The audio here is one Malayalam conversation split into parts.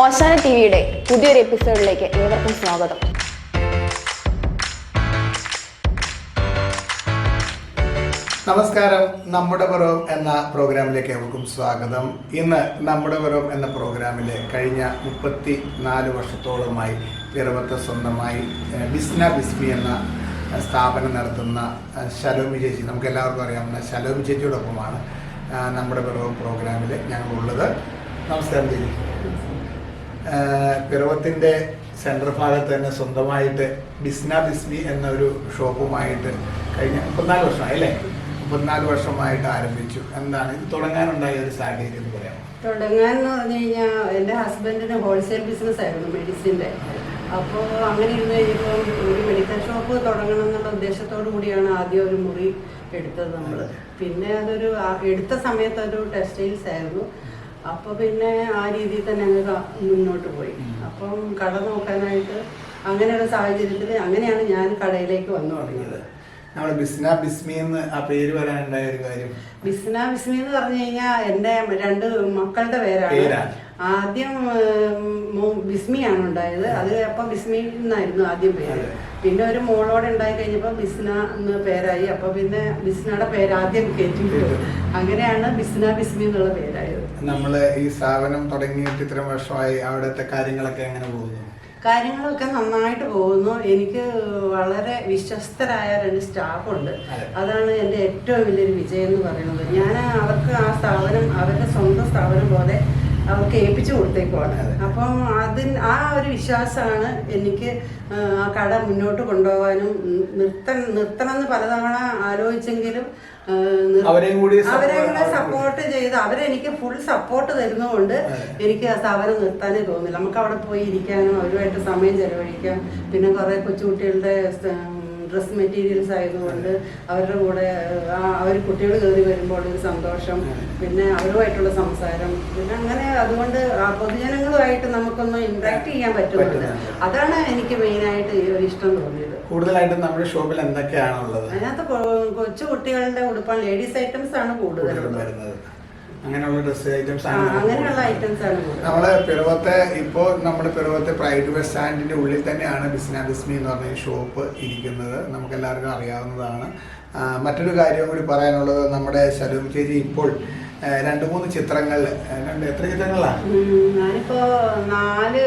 ഓശാന ടി വിയുടെ പുതിയൊരു എപ്പിസോഡിലേക്ക് ഏവർക്കും സ്വാഗതം. നമസ്കാരം. നമ്മുടെ പുറം എന്ന പ്രോഗ്രാമിലേക്ക് ഏവർക്കും സ്വാഗതം. ഇന്ന് നമ്മുടെ പുറം എന്ന പ്രോഗ്രാമിലെ കഴിഞ്ഞ മുപ്പത്തി നാല് വർഷത്തോളമായി പിറവത്തെ സ്വന്തമായി ബിസ്ന ബിസ്മി എന്ന സ്ഥാപനം നടത്തുന്ന ശലോമി ചേച്ചി. നമുക്ക് എല്ലാവർക്കും അറിയാവുന്ന ശലോമി ചേച്ചിയോടൊപ്പമാണ് നമ്മുടെ പിറവം പ്രോഗ്രാമിൽ ഞങ്ങളുള്ളത്. നമസ്കാരം ചേച്ചി. പിറവത്തിന്റെ സെൻട്രൽ ഭാഗത്ത് തന്നെ സ്വന്തമായിട്ട് ബിസ്ന ബിസ്മി എന്നൊരു ഷോപ്പുമായിട്ട് കഴിഞ്ഞ മുപ്പത്തിനാല് വർഷമായി അല്ലേ? മുപ്പത്തിനാല് വർഷമായിട്ട് ആരംഭിച്ചു. എന്താണ്? ഇത് തുടങ്ങാനുണ്ടായ ഒരു സാഹചര്യം എന്ന് പറയാം തുടങ്ങാൻ എന്ന് പറഞ്ഞു കഴിഞ്ഞാൽ എന്റെ ഹസ്ബൻഡിന് ഹോൾസെയിൽ ബിസിനസ് ആയിരുന്നു മെഡിസിന്റെ അപ്പോൾ അങ്ങനെ ഇരുന്ന് കഴിഞ്ഞപ്പോൾ ഒരു മെഡിക്കൽ ഷോപ്പ് തുടങ്ങണം എന്നുള്ള ഉദ്ദേശത്തോടു കൂടിയാണ് ആദ്യം ഒരു മുറി എടുത്തത് നമ്മൾ പിന്നെ അതൊരു എടുത്ത സമയത്ത് ഒരു ടെക്സ്റ്റൈൽസ് ആയിരുന്നു. അപ്പോൾ പിന്നെ ആ രീതിയിൽ തന്നെ അങ്ങ് മുന്നോട്ട് പോയി. അപ്പം കട നോക്കാനായിട്ട് അങ്ങനെയുള്ള സാഹചര്യത്തിൽ അങ്ങനെയാണ് ഞാൻ കടയിലേക്ക് വന്നു തുടങ്ങിയത്. നമ്മൾ ബിസ്ന ബിസ്മി എന്ന് ആ പേര് വരാനുണ്ടായ ഒരു കാര്യം? ബിസ്ന ബിസ്മി എന്ന് പറഞ്ഞു കഴിഞ്ഞാൽ എന്റെ രണ്ട് മക്കളുടെ പേരാണ്. ആദ്യം ബിസ്മിയാണ് ഉണ്ടായത്. അത് അപ്പം ബിസ്മി എന്നായിരുന്നു ആദ്യം പേര്. പിന്നെ ഒരു മോളോടെ ഉണ്ടായി കഴിഞ്ഞപ്പോൾ ബിസ്ന എന്ന് പേരായി. അപ്പൊ പിന്നെ ബിസ്നയുടെ പേര് ആദ്യം കയറ്റി അങ്ങനെയാണ് ബിസ്ന ബിസ്മി എന്നുള്ള പേരായത്. നമ്മൾ ഈ സ്ഥാപനം തുടങ്ങിയിട്ട് ഇത്രയും വർഷമായി അവിടുത്തെ കാര്യങ്ങളൊക്കെ എങ്ങനെ പോകുന്നു? കാര്യങ്ങളൊക്കെ നന്നായിട്ട് പോകുന്നു. എനിക്ക് വളരെ വിശ്വസ്തരായ രണ്ട് സ്റ്റാഫുണ്ട്. അതെ. അതാണ് എന്റെ ഏറ്റവും വലിയൊരു വിജയം എന്ന് പറയുന്നത്. ഞാൻ അവർക്ക് ആ സ്ഥാപനം അവരുടെ സ്വന്തം സ്ഥാപനം പോലെ അവർക്ക് ഏൽപ്പിച്ചു കൊടുത്തേക്കുവാണ്. അപ്പം അതിന് ആ ഒരു വിശ്വാസമാണ് എനിക്ക് ആ, കട മുന്നോട്ട് കൊണ്ടുപോകാനും നിർത്ത നിർത്തൻ നിർത്തണം എന്ന് പലതവണ ആലോചിച്ചെങ്കിലും അവരെയും കൂടി സപ്പോർട്ട് ചെയ്ത് അവരെനിക്ക് ഫുൾ സപ്പോർട്ട് തരുന്നതുകൊണ്ട് എനിക്ക് ആ സ്ഥാപനം നിർത്താനേ തോന്നില്ല. നമുക്ക് അവിടെ പോയി ഇരിക്കാനും അവരുമായിട്ട് സമയം ചെലവഴിക്കാം. പിന്നെ കുറെ കൊച്ചുകുട്ടികളുടെ ഡ്രസ് മെറ്റീരിയൽസ് ആയതുകൊണ്ട് അവരുടെ കൂടെ ആ അവർ കുട്ടികൾ കയറി വരുമ്പോൾ ഒരു സന്തോഷം പിന്നെ അവരുമായിട്ടുള്ള സംസാരം പിന്നെ അങ്ങനെ അതുകൊണ്ട് ആ പൊതുജനങ്ങളുമായിട്ട് നമുക്കൊന്ന് ഇന്ററാക്ട് ചെയ്യാൻ പറ്റുന്നുണ്ട്. അതാണ് എനിക്ക് മെയിനായിട്ട് ഈ ഒരു ഇഷ്ടം തോന്നിയത്. കൂടുതലായിട്ടും നമ്മുടെ ഷോപ്പിൽ എന്തൊക്കെയാണുള്ളത്? അതിനകത്ത് കൊച്ചു കുട്ടികളുടെ ഉടുപ്പാണ് ലേഡീസ് ഐറ്റംസ് ആണ് കൂടുതലും വരുന്നത്. അങ്ങനെയുള്ള ഡ്രസ് ഐറ്റംസ് ആണ് അങ്ങനെയുള്ള ഐറ്റംസ് ആണ് നമ്മൾ പിറവത്തെ ഇപ്പോ നമ്മുടെ പിറവത്തെ പ്രൈവറ്റ് ബസ് സ്റ്റാൻഡിന്റെ ഉള്ളിൽ തന്നെയാണ് ബിസ്ന ബിസ്മി എന്ന് പറഞ്ഞ ഷോപ്പ് ഇരിക്കുന്നത്. നമുക്ക് എല്ലാവർക്കും അറിയാവുന്നതാണ് മറ്റൊരു കാര്യം കൂടി പറയാനുള്ളത് നമ്മുടെ ശലോം ചേച്ചി ഇപ്പോൾ രണ്ട് മൂന്ന് ചിത്രങ്ങൾ രണ്ട് എത്ര ചിത്രങ്ങളാണ് ഞാനിപ്പോ നാല്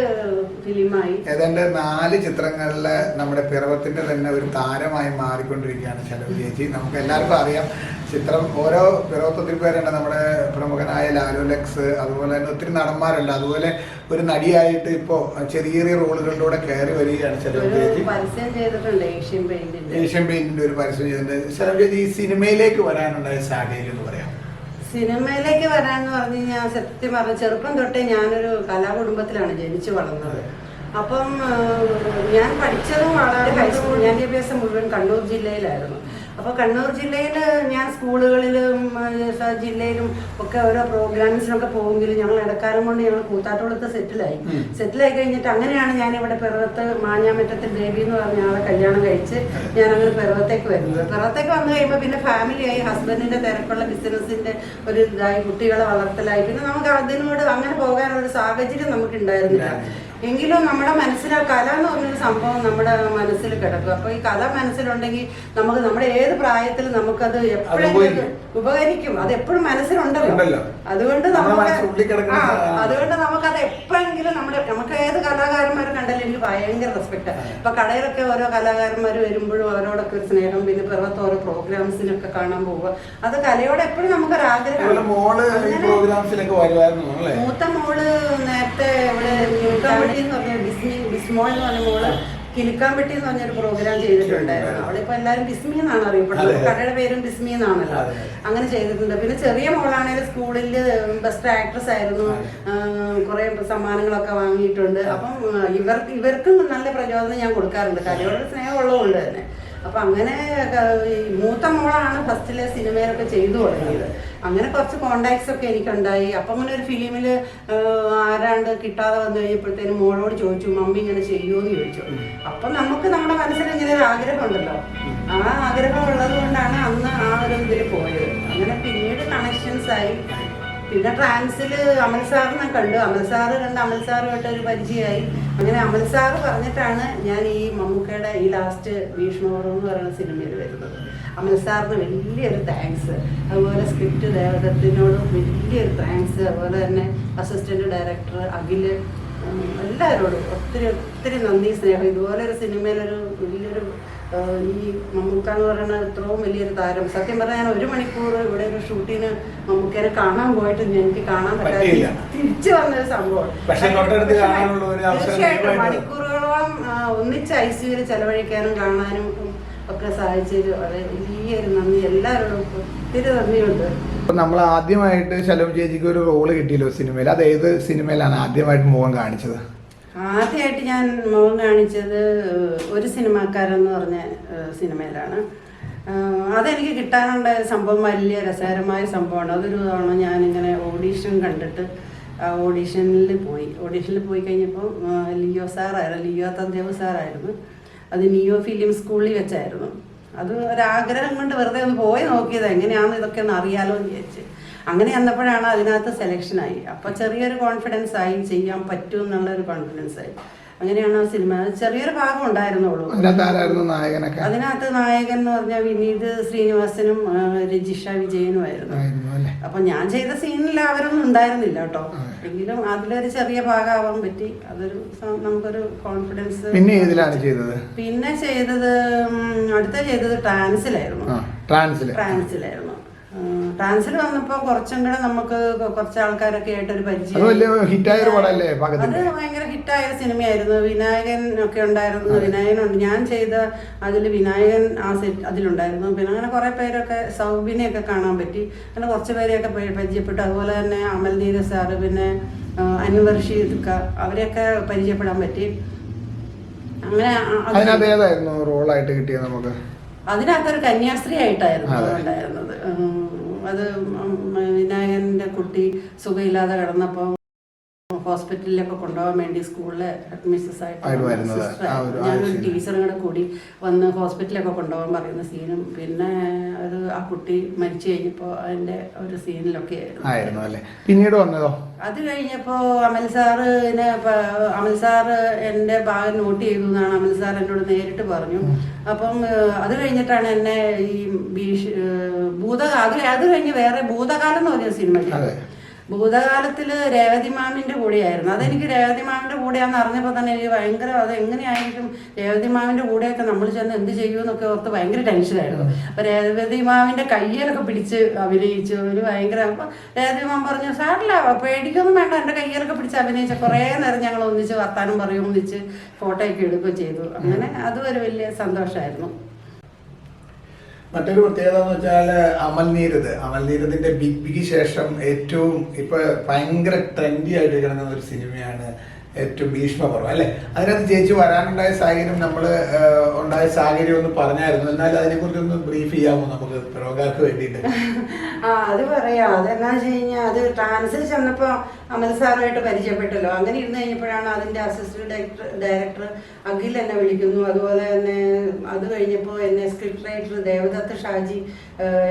ഫിലിമായി. ഏതാണ്ട് നാല് ചിത്രങ്ങളിൽ നമ്മുടെ പിറവത്തിന്റെ തന്നെ ഒരു താരമായി മാറിക്കൊണ്ടിരിക്കുകയാണ് ശരൂർ ചേച്ചി. നമുക്ക് എല്ലാവർക്കും അറിയാം ചിത്രം ഓരോ ഒത്തിരി പേരുണ്ട് നമ്മുടെ പ്രമുഖനായ ലാലു ലക്സ് അതുപോലെ തന്നെ ഒത്തിരി നടന്മാരുണ്ട്. അതുപോലെ ഒരു നടിയായിട്ട് ഇപ്പോ ചെറിയ ചെറിയ റോളുകളിലൂടെ കയറി വരികയാണ് ചേച്ചി. ചെയ്തിട്ടുണ്ട് ഏഷ്യൻ പെയിന്റിന്റെ. ഒരു പരസ്യം ചെയ്തിട്ടുണ്ട്. ചേച്ചി ഈ സിനിമയിലേക്ക് വരാനുണ്ടായ സാഹചര്യം എന്ന് പറയാം. സിനിമയിലേക്ക് വരാന്ന് പറഞ്ഞു കഴിഞ്ഞാൽ സത്യം പറഞ്ഞ ചെറുപ്പം തൊട്ടേ ഞാനൊരു കലാകുടുംബത്തിലാണ് ജനിച്ചു വളർന്നത്. അപ്പം ഞാൻ പഠിച്ചതും വളരെ ഹൈസ്കൂൾ ഞാൻ വിദ്യാഭ്യാസം മുഴുവൻ കണ്ണൂർ ജില്ലയിലായിരുന്നു. അപ്പോൾ കണ്ണൂർ ജില്ലയിൽ ഞാൻ സ്കൂളുകളിലും ജില്ലയിലും ഒക്കെ ഓരോ പ്രോഗ്രാംസിനൊക്കെ പോകുമെങ്കിലും ഞങ്ങൾ ഇടക്കാലം കൊണ്ട് ഞങ്ങൾ കൂത്താട്ടോളത്ത് സെറ്റിലായി. സെറ്റിലായി കഴിഞ്ഞിട്ട് അങ്ങനെയാണ് ഞാൻ ഇവിടെ പിറവത്ത് മാഞ്ഞാമറ്റത്തിൽ ദേവി എന്ന് പറഞ്ഞ ആളെ കല്യാണം കഴിച്ച് ഞാൻ അങ്ങനെ പിറവത്തേക്ക് വരുന്നത്. പിറവത്തേക്ക് വന്നു കഴിയുമ്പോൾ പിന്നെ ഫാമിലിയായി ഹസ്ബൻഡിന്റെ തിരക്കുള്ള ബിസിനസിന്റെ ഒരു ഇതായി കുട്ടികളെ വളർത്തലായി. പിന്നെ നമുക്ക് അതിനോട് അങ്ങനെ പോകാനുള്ള ഒരു സാഹചര്യം നമുക്ക് ഉണ്ടായിരുന്നില്ല എങ്കിലും നമ്മുടെ മനസ്സിൽ ആ കല എന്ന് പറഞ്ഞൊരു സംഭവം നമ്മുടെ മനസ്സിൽ കിടക്കും. അപ്പൊ ഈ കല മനസ്സിലുണ്ടെങ്കിൽ നമുക്ക് നമ്മുടെ ഏത് പ്രായത്തിൽ നമുക്കത് എപ്പോഴെങ്കിലും ഉപകരിക്കും. അത് എപ്പോഴും മനസ്സിലുണ്ടല്ലോ. അതുകൊണ്ട് നമുക്ക്. അതുകൊണ്ട് നമുക്കത് എപ്പോഴെങ്കിലും നമ്മുടെ നമുക്ക് ഏത് കലാകാരന്മാരെ കണ്ടാലും എനിക്ക് ഭയങ്കര റെസ്പെക്ട് ഇപ്പൊ കടയിലൊക്കെ ഓരോ കലാകാരന്മാർ വരുമ്പോഴും അവരോടൊക്കെ ഒരു സ്നേഹം പിന്നെ പിറത്ത് ഓരോ പ്രോഗ്രാംസിനൊക്കെ കാണാൻ പോവുക. അത് കലയോടെ എപ്പോഴും നമുക്കൊരു ഒരു ആഗ്രഹം മൂത്ത മോൾ നേരത്തെ ഇവിടെ കിലുക്കാമ്പട്ടി എന്ന് പറഞ്ഞ ബിസ്മി ബിസ്മോൾ എന്ന് പറഞ്ഞ മോൾ കിലുക്കാമ്പട്ടി എന്ന് പറഞ്ഞൊരു പ്രോഗ്രാം ചെയ്തിട്ടുണ്ടായിരുന്നു. അവളിപ്പോ എല്ലാരും ബിസ്മി എന്നാണ് അറിയപ്പെടുന്നത്. കടയുടെ പേരും ബിസ്മി എന്നാണല്ലോ. അങ്ങനെ ചെയ്തിട്ടുണ്ട്. പിന്നെ ചെറിയ മോളാണെങ്കിൽ സ്കൂളിൽ ബെസ്റ്റ് ആക്ട്രസ് ആയിരുന്നു. കുറെ സമ്മാനങ്ങളൊക്കെ വാങ്ങിയിട്ടുണ്ട്. അപ്പം ഇവർ ഇവർക്ക് ഇവർക്കും നല്ല പ്രചോദനം ഞാൻ കൊടുക്കാറുണ്ട്. കലയോട് സ്നേഹമുള്ളതുകൊണ്ട് തന്നെ. അപ്പൊ അങ്ങനെ മൂത്ത മോളാണ് ഫസ്റ്റിലെ സിനിമയിലൊക്കെ ചെയ്തു തുടങ്ങിയത്. അങ്ങനെ കുറച്ച് കോണ്ടാക്ട്സ് ഒക്കെ എനിക്കുണ്ടായി. അപ്പൊ അങ്ങനെ ഒരു ഫിലിമിൽ ആരാണ്ട് കിട്ടാതെ വന്നു കഴിഞ്ഞപ്പോഴത്തേനും മോളോട് ചോദിച്ചു മമ്മി ഇങ്ങനെ ചെയ്യുമോന്ന് ചോദിച്ചു. അപ്പൊ നമുക്ക് നമ്മുടെ മനസ്സിൽ ഇങ്ങനെ ഒരു ആഗ്രഹം ഉണ്ടല്ലോ ആ ആഗ്രഹം ഉള്ളത് കൊണ്ടാണ് അന്ന് ആ ഒരു ഇതിൽ പോയത്. അങ്ങനെ പിന്നീട് കണക്ഷൻസ് ആയി. പിന്നെ ട്രാൻസിൽ അമൽ സാറിനെ കണ്ടു. അമൽ സാറ് കണ്ട് അമൽ സാറുമായിട്ട് ഒരു പരിചയമായി. അങ്ങനെ അമൽ സാറ് പറഞ്ഞിട്ടാണ് ഞാൻ ഈ മമ്മൂക്കയുടെ ഈ ലാസ്റ്റ് ഭീഷ്മപുരം എന്ന് പറയുന്ന സിനിമയിൽ വരുന്നത്. അമൽ സാറിന് വലിയൊരു താങ്ക്സ് അതുപോലെ സ്ക്രിപ്റ്റ് ദേവദത്തിനോട് വലിയൊരു താങ്ക്സ് അതുപോലെ തന്നെ അസിസ്റ്റന്റ് ഡയറക്ടർ അഖിൽ ഉം, എല്ലാവരോടും ഒത്തിരി ഒത്തിരി നന്ദി സ്നേഹം. ഇതുപോലെ ഒരു സിനിമയിലൊരു വലിയൊരു ഈ മമ്മൂക്ക എന്ന് പറയുന്ന ഇത്രയും വലിയൊരു താരം. സത്യം പറഞ്ഞാൽ ഞാൻ ഒരു മണിക്കൂർ ഇവിടെ ഒരു ഷൂട്ടിന് മമ്മൂക്കനെ കാണാൻ പോയിട്ട് എനിക്ക് കാണാൻ പറ്റാതെ. തിരിച്ചു വന്നൊരു സംഭവം. തീർച്ചയായിട്ടും മണിക്കൂറുകളോളം ഒന്നിച്ച് ഐ സിയുവിൽ ചെലവഴിക്കാനും കാണാനും ഒക്കെ വളരെ വലിയൊരു നന്ദി. എല്ലാവരോടും ഒത്തിരി നന്ദിയുണ്ട്. നമ്മൾ ആദ്യമായിട്ട് ശലോം ചേച്ചിക്ക് ഒരു റോൾ കിട്ടിയല്ലോ സിനിമയിൽ അത് ഏത് സിനിമയിലാണ് ആദ്യമായിട്ട് മുഖം കാണിച്ചത്. ആദ്യമായിട്ട് ഞാൻ മുഖം കാണിച്ചത് ഒരു സിനിമാക്കാരൻ എന്ന് പറഞ്ഞ സിനിമയിലാണ്. അതെനിക്ക് കിട്ടാനുള്ള സംഭവം വലിയ രസകരമായ സംഭവമാണ്. അതൊരു തവണ ഞാനിങ്ങനെ ഓഡീഷൻ കണ്ടിട്ട് ഓഡീഷനിൽ പോയി. ഓഡീഷനിൽ പോയി കഴിഞ്ഞപ്പോൾ ലിയോ സാറായിരുന്നു. ലിയോ തദ്ദേവ് സാറായിരുന്നു. അത് നിയോ ഫിലിം സ്കൂളിൽ വെച്ചായിരുന്നു. അത് ഒരാഗ്രഹം കൊണ്ട് വെറുതെ ഒന്ന് പോയി നോക്കിയത് എങ്ങനെയാണെന്ന് ഇതൊക്കെ ഒന്ന് അറിയാലോ എന്ന് വിചാരിച്ച്. അങ്ങനെ വന്നപ്പോഴാണ് അതിനകത്ത് സെലക്ഷൻ ആയി. അപ്പോൾ ചെറിയൊരു കോൺഫിഡൻസ് ആയി ചെയ്യാൻ പറ്റും എന്നുള്ള ഒരു കോൺഫിഡൻസ് ആയി. അങ്ങനെയാണ് ആ സിനിമ. ചെറിയൊരു ഭാഗം ഉണ്ടായിരുന്നുള്ളൂ. അതിനകത്ത് നായകനൊക്കെ? അതിനകത്ത് നായകൻ എന്ന് പറഞ്ഞാൽ വിനീത് ശ്രീനിവാസനും രജിഷ വിജയനുമായിരുന്നു. അപ്പൊ ഞാൻ ചെയ്ത സീനിൽ അവരൊന്നും ഉണ്ടായിരുന്നില്ല കേട്ടോ. എങ്കിലും അതിലൊരു ചെറിയ ഭാഗമാവാൻ പറ്റി. അതൊരു നമുക്കൊരു കോൺഫിഡൻസ് പിന്നെ ഏതിലാണ് ചെയ്തത്? പിന്നെ ചെയ്തത് അടുത്ത ചെയ്തത് ട്രാൻസിലായിരുന്നു. ട്രാൻസിലായിരുന്നു. ട്രാൻസിൽ വന്നപ്പോൾ കുറച്ചും കൂടെ നമുക്ക് കുറച്ച് ആൾക്കാരൊക്കെ ആയിട്ട് ഒരു അത് പരിചയം വലിയ ഹിറ്റായ ഒരു പടമല്ലേ അത് ഭയങ്കര ഹിറ്റായ സിനിമയായിരുന്നു. വിനായകൻ ഒക്കെ ഉണ്ടായിരുന്നു. വിനായകനുണ്ട്. ഞാൻ ചെയ്ത അതിൽ വിനായകൻ ആ സെറ്റ് അതിലുണ്ടായിരുന്നു. പിന്നെ അങ്ങനെ കുറെ പേരൊക്കെ സൗബിനെയൊക്കെ കാണാൻ പറ്റി. അങ്ങനെ കുറച്ച് പേരെയൊക്കെ പരി- പരിചയപ്പെട്ടു. അതുപോലെ തന്നെ അമൽ നീര സാറ് പിന്നെ ആ, അൻവർ ഷീദ്ക്ക അവരെയൊക്കെ പരിചയപ്പെടാൻ പറ്റി. അങ്ങനെ ആ- അത് അതിനകത്ത് ഏതായിരുന്നു റോളായിട്ട് കിട്ടിയത് നമുക്ക്? അതിനകത്തൊരു കന്യാസ്ത്രീ ആയിട്ടായിരുന്നു അതെ. ഉണ്ടായിരുന്നത്. ഉം, അത് വിനായകന്റെ കുട്ടി സുഖമില്ലാതെ കിടന്നപ്പോൾ ഹോസ്പിറ്റലിലൊക്കെ കൊണ്ടുപോകാൻ വേണ്ടി സ്കൂളിലെ ഹെഡ് മിസ്സസ് ആയിട്ട് ഞാനൊരു ടീച്ചറും കൂടെ കൂടി വന്ന് ഹോസ്പിറ്റലിലൊക്കെ കൊണ്ടുപോകാൻ പറയുന്ന സീനും പിന്നെ അത് ആ കുട്ടി മരിച്ചു കഴിഞ്ഞപ്പോൾ അതിന്റെ ഒരു സീനിലൊക്കെ ആയിരുന്നു. അല്ലേ? പിന്നീട് വന്നതോ? അത് കഴിഞ്ഞപ്പോൾ അമൽ സാറ് പ- അമൽ സാറ് എന്റെ ഭാഗം നോട്ട് ചെയ്തു എന്നാണ് അമൽ സാർ എന്നോട് നേരിട്ട് പറഞ്ഞു. അപ്പം അത് കഴിഞ്ഞിട്ടാണ് എന്നെ ഈ ഭീഷ് ഭൂതകാല അത് കഴിഞ്ഞ് വേറെ ഭൂതകാലം എന്ന് പറഞ്ഞ സിനിമ അതെ. രേവതി മാമിന്റെ കൂടെയായിരുന്നു. അതെനിക്ക് രേവതി മാമിന്റെ കൂടെയാണെന്ന് അറിഞ്ഞപ്പോൾ തന്നെ എനിക്ക് ഭയങ്കര അത് എങ്ങനെയായിരിക്കും രേവതി മാമിന്റെ കൂടെയൊക്കെ നമ്മൾ ചെന്ന് എന്ത് ചെയ്യുമെന്നൊക്കെ ഓർത്ത് ഭയങ്കര ടെൻഷനായിരുന്നു അപ്പോൾ രേവതി മാമിന്റെ കയ്യിലൊക്കെ പിടിച്ച് അഭിനയിച്ചു ഒരു ഭയങ്കര അപ്പോൾ രേവതി മാം പറഞ്ഞു സാറില്ല പേടിക്കൊന്നും വേണ്ട എന്റെ കയ്യിലൊക്കെ പിടിച്ച് അഭിനയിച്ച കുറേ നേരം ഞങ്ങൾ ഒന്നിച്ച് വർത്താനം പറയും ഒന്നിച്ച് ഫോട്ടോ ഒക്കെ എടുക്കുകയും ചെയ്തു. അങ്ങനെ അതും ഒരു വലിയ സന്തോഷമായിരുന്നു മറ്റൊരു പ്രത്യേകത എന്ന് വെച്ചാൽ അമൽ നീരദ്. അമൽ നീരദിന്റെ ബിഗ് ബിക്ക് ശേഷം ഏറ്റവും ഇപ്പൊ ഭയങ്കര ട്രെൻഡി ആയിട്ട് കിടക്കുന്ന ഒരു സിനിമയാണ് ഏറ്റവും ഭീഷ്മപർവം അല്ലെ? അതിനകത്ത് ചേച്ചി വരാനുണ്ടായ സാഹചര്യം നമ്മൾ ഉണ്ടായ സാഹചര്യം ഒന്ന് പറഞ്ഞായിരുന്നു. എന്നാൽ അതിനെക്കുറിച്ച് ഒന്ന് ബ്രീഫ് ചെയ്യാമോ നമുക്ക് പ്രയോഗക്കാർക്ക് വേണ്ടിയിട്ട്? ആ അത് പറയാം. അതെന്നാ വെച്ച് കഴിഞ്ഞാൽ അത് ട്രാൻസിൽ ചെന്നപ്പോൾ അമൽ സാറുമായിട്ട് പരിചയപ്പെട്ടല്ലോ. അങ്ങനെ ഇരുന്ന് കഴിഞ്ഞപ്പോഴാണ് അതിന്റെ അസിസ്റ്റന്റ് ഡയറക്ടർ ഡയറക്ടർ അഖിൽ എന്നെ വിളിക്കുന്നു. അതുപോലെ തന്നെ അത് കഴിഞ്ഞപ്പോൾ എന്നെ സ്ക്രിപ്റ്റ് റൈറ്റർ ദേവദത്ത് ഷാജി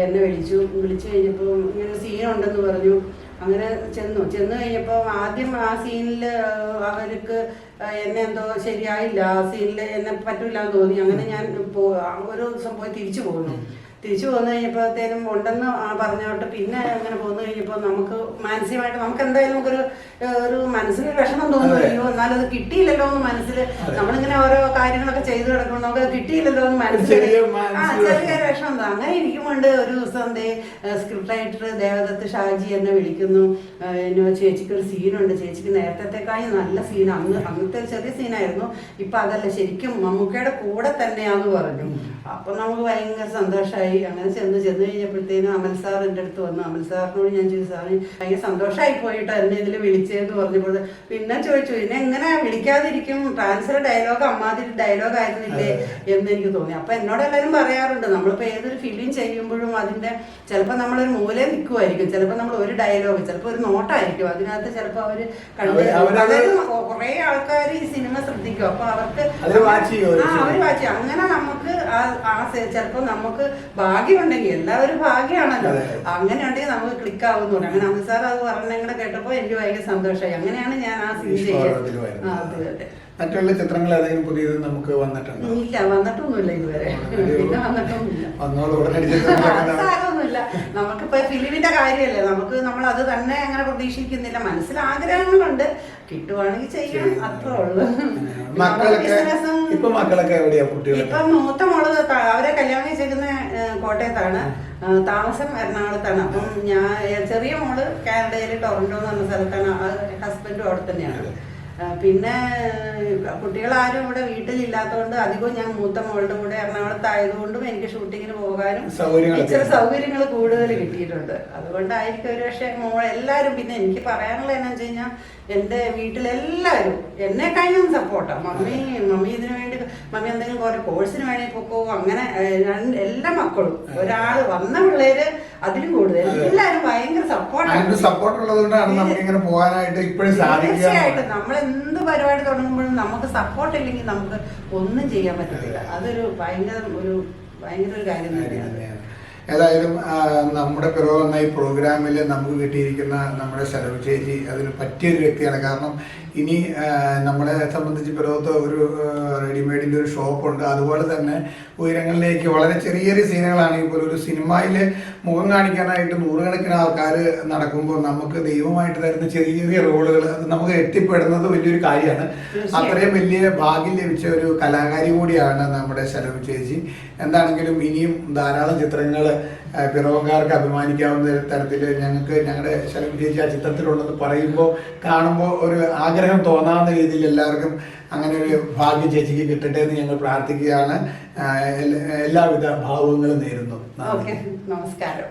എന്നെ വിളിച്ചു. വിളിച്ചു കഴിഞ്ഞപ്പോൾ ഇങ്ങനെ സീൻ ഉണ്ടെന്ന് പറഞ്ഞു. അങ്ങനെ ചെന്നു. ചെന്ന് കഴിഞ്ഞപ്പോൾ ആദ്യം ആ സീനിൽ അവർക്ക് എന്നെ എന്തോ ശരിയായില്ല ആ സീനിൽ എന്നെ പറ്റൂല എന്ന് തോന്നി. അങ്ങനെ ഞാൻ ഒരു ദിവസം പോയി തിരിച്ചു പോകുന്നു തിരിച്ചു പോന്നു കഴിഞ്ഞപ്പോഴത്തേനും ഉണ്ടെന്ന് പറഞ്ഞോട്ട് പിന്നെ അങ്ങനെ പോന്നു കഴിഞ്ഞപ്പോൾ നമുക്ക് മാനസികമായിട്ട് നമുക്ക് എന്തായാലും നമുക്കൊരു ഒരു മനസ്സിൽ വിഷമം തോന്നുന്നു. അതെ. അയ്യോ എന്നാലും അത് കിട്ടിയില്ലല്ലോ എന്ന് മനസ്സിൽ നമ്മളിങ്ങനെ ഓരോ കാര്യങ്ങളൊക്കെ ചെയ്തു കിടക്കുമ്പോൾ നമുക്ക് കിട്ടിയില്ലല്ലോ എന്ന് മനസ്സിൽ ആ ചെറിയ വിഷമം. തോന്നും. അങ്ങനെ ഇരിക്കുമ്പോണ്ട് ഒരു ദിവസം എന്തേ സ്ക്രിപ്റ്റ് റൈറ്റർ ദേവദത്ത് ഷാജി എന്നെ വിളിക്കുന്നു. എന്നോ ചേച്ചിക്ക് ഒരു സീനുണ്ട് ചേച്ചിക്ക് നേരത്തെക്കായി നല്ല സീൻ അന്ന് അന്നത്തെ ഒരു ചെറിയ സീനായിരുന്നു ഇപ്പൊ അതല്ല. ശരിക്കും മമ്മൂക്കയുടെ കൂടെ തന്നെയാന്ന് പറഞ്ഞു. അപ്പൊ നമുക്ക് ഭയങ്കര സന്തോഷമായി അങ്ങനെ ചെന്ന് ചെന്ന് കഴിഞ്ഞപ്പോഴത്തേനും അമൽ സാർ എന്റെ അടുത്ത് വന്നു. അമൽ സാറിനോട് ഞാൻ ചോദിച്ചു സാറിന് ഭയങ്കര സന്തോഷമായി പോയിട്ട് എന്നെ ഇതിൽ വിളിച്ചതെന്ന് പറഞ്ഞപ്പോൾ പിന്നെ ചോദിച്ചു പിന്നെ എങ്ങനെ വിളിക്കാതിരിക്കും? ട്രാൻസ്ഫർ ഡയലോഗ് അമ്മാതിരി ഡയലോഗ് ആയിരുന്നില്ലേ? എന്ന് എനിക്ക് തോന്നി. അപ്പൊ എന്നോട് എല്ലാവരും പറയാറുണ്ട് നമ്മളിപ്പോ ഏതൊരു ഫിലിം ചെയ്യുമ്പോഴും അതിന്റെ ചിലപ്പോൾ നമ്മളൊരു മൂലം നിൽക്കുമായിരിക്കും ചിലപ്പോൾ നമ്മൾ ഒരു ഡയലോഗ് ചിലപ്പോൾ ഒരു നോട്ടായിരിക്കും. അതിനകത്ത് ചിലപ്പോൾ അവർ കണ്ട് അതായത് കുറെ ആൾക്കാർ ഈ സിനിമ ശ്രദ്ധിക്കും. അപ്പൊ അവർക്ക് ആ വാച്ച് അങ്ങനെ ആ ആ ചിലപ്പോൾ നമുക്ക് ഭാഗ്യമുണ്ടെങ്കിൽ എല്ലാവരും ഭാഗ്യമാണല്ലോ. അങ്ങനെ ഉണ്ടെങ്കിൽ നമുക്ക് ക്ലിക്ക് ആവുന്നുണ്ട് അങ്ങനെ അമിത് സാർ അത് പറഞ്ഞെങ്കിലും കേട്ടപ്പോ എനിക്ക് ഭയങ്കര സന്തോഷമായി. അങ്ങനെയാണ് ഞാൻ ആ സീൻ ചെയ്യുന്നത് വരുന്നത്. അതെ അതെ. മറ്റുള്ള ചിത്രങ്ങൾ ഏതെങ്കിലും പുതിയത് നമുക്ക് വന്നിട്ടുണ്ടോ? ഇല്ല വന്നിട്ടൊന്നുമില്ല ഇതുവരെ. വന്നോളൂ ഉടനടി നമുക്കിപ്പോ ഫിലിമിന്റെ കാര്യമല്ലേ? നമുക്ക് നമ്മൾ അത് തന്നെ അങ്ങനെ പ്രതീക്ഷിക്കുന്നില്ല. മനസ്സിൽ ആഗ്രഹങ്ങളുണ്ട്. കിട്ടുവാണെങ്കിൽ ചെയ്യാം. അത്രേ ഉള്ളൂ. ഇപ്പൊ മക്കളൊക്കെ എവിടെയാ കുട്ടികളൊക്കെ? ഇപ്പം മൂത്ത മോൾ അവരെ കല്യാണം ചെയ്യുന്ന കോട്ടയത്താണ്. താമസം എറണാകുളത്താണ്. അപ്പം ഞാൻ ചെറിയ മോൾ കാനഡയിൽ ടൊറന്റോ എന്ന് പറഞ്ഞ സ്ഥലത്താണ്. ഹസ്ബൻഡും അവിടെ തന്നെയാണ്. പിന്നെ കുട്ടികളാരും ഇവിടെ വീട്ടിലില്ലാത്തതുകൊണ്ട് അധികവും ഞാൻ മൂത്ത മോളുടെ കൂടെ എറണാകുളത്ത് ആയതുകൊണ്ടും എനിക്ക് ഷൂട്ടിങ്ങിന് പോകാനും ഇച്ചിരി സൗകര്യങ്ങൾ കൂടുതൽ കിട്ടിയിട്ടുണ്ട്. അതുകൊണ്ടായിരിക്കും ഒരു പക്ഷേ മോൾ എല്ലാവരും പിന്നെ എനിക്ക് പറയാനുള്ള എന്നാ വെച്ച് കഴിഞ്ഞാൽ എന്റെ വീട്ടിലെല്ലാവരും എന്നെ കഴിഞ്ഞും സപ്പോർട്ടാണ് മമ്മി മമ്മി ഇതിനു വേണ്ടി മമ്മി എന്തെങ്കിലും കുറെ കോഴ്സിന് വേണമെങ്കിൽ പൊക്കോ അങ്ങനെ എല്ലാ മക്കളും. ഒരാൾ വന്ന പിള്ളേര് അതിലും കൂടുതൽ എല്ലാവരും ഭയങ്കര സപ്പോർട്ടാണ് സപ്പോർട്ട് ഉള്ളതുകൊണ്ടാണ് നമുക്ക് ഇങ്ങനെ പോകാനായിട്ട് ഇപ്പോഴും തീർച്ചയായിട്ടും. നമ്മൾ എന്ത് പരിപാടി തുടങ്ങുമ്പോഴും നമുക്ക് സപ്പോർട്ട് ഇല്ലെങ്കിൽ നമുക്ക് ഒന്നും ചെയ്യാൻ പറ്റത്തില്ല. അതൊരു ഭയങ്കര ഒരു ഭയങ്കര ഒരു കാര്യം തന്നെയാണ്. ഏതായാലും നമ്മുടെ പിറവ് എന്ന ഈ പ്രോഗ്രാമിൽ നമുക്ക് കിട്ടിയിരിക്കുന്ന നമ്മുടെ ശരവ് ചേച്ചി അതിന് പറ്റിയൊരു വ്യക്തിയാണ്. കാരണം ഇനി നമ്മളെ സംബന്ധിച്ച് പിറവത്ത് ഒരു റെഡിമെയ്ഡിന്റെ ഒരു ഷോപ്പുണ്ട്. അതുപോലെ തന്നെ ഉയരങ്ങളിലേക്ക് വളരെ ചെറിയ ചെറിയ സീനുകളാണെങ്കിൽ പോലും ഒരു സിനിമയിൽ മുഖം കാണിക്കാനായിട്ട് നൂറുകണക്കിന് ആൾക്കാർ നടക്കുമ്പോൾ നമുക്ക് ദൈവമായിട്ട് തരുന്ന ചെറിയ ചെറിയ റോളുകൾ അത് നമുക്ക് എത്തിപ്പെടുന്നത് വലിയൊരു കാര്യമാണ്. അത്രയും വലിയ ഭാഗ്യം ലഭിച്ച ഒരു കലാകാരി കൂടിയാണ് നമ്മുടെ ശരവ് ചേച്ചി. എന്താണെങ്കിലും ഇനിയും ധാരാളം ചിത്രങ്ങൾ പിറവക്കാർക്ക് അഭിമാനിക്കാവുന്ന തരത്തിൽ ഞങ്ങൾക്ക് ഞങ്ങളുടെ ശലം ചേച്ചി ആ ചിത്രത്തിലുണ്ടെന്ന് പറയുമ്പോൾ കാണുമ്പോൾ ഒരു ആഗ്രഹം തോന്നാവുന്ന രീതിയിൽ എല്ലാവർക്കും അങ്ങനെ ഒരു ഭാഗ്യം ചേച്ചിക്ക് കിട്ടട്ടെ എന്ന് ഞങ്ങൾ പ്രാർത്ഥിക്കുകയാണ്. എല്ലാവിധ ഭാവങ്ങളും നേരുന്നു. നമസ്കാരം.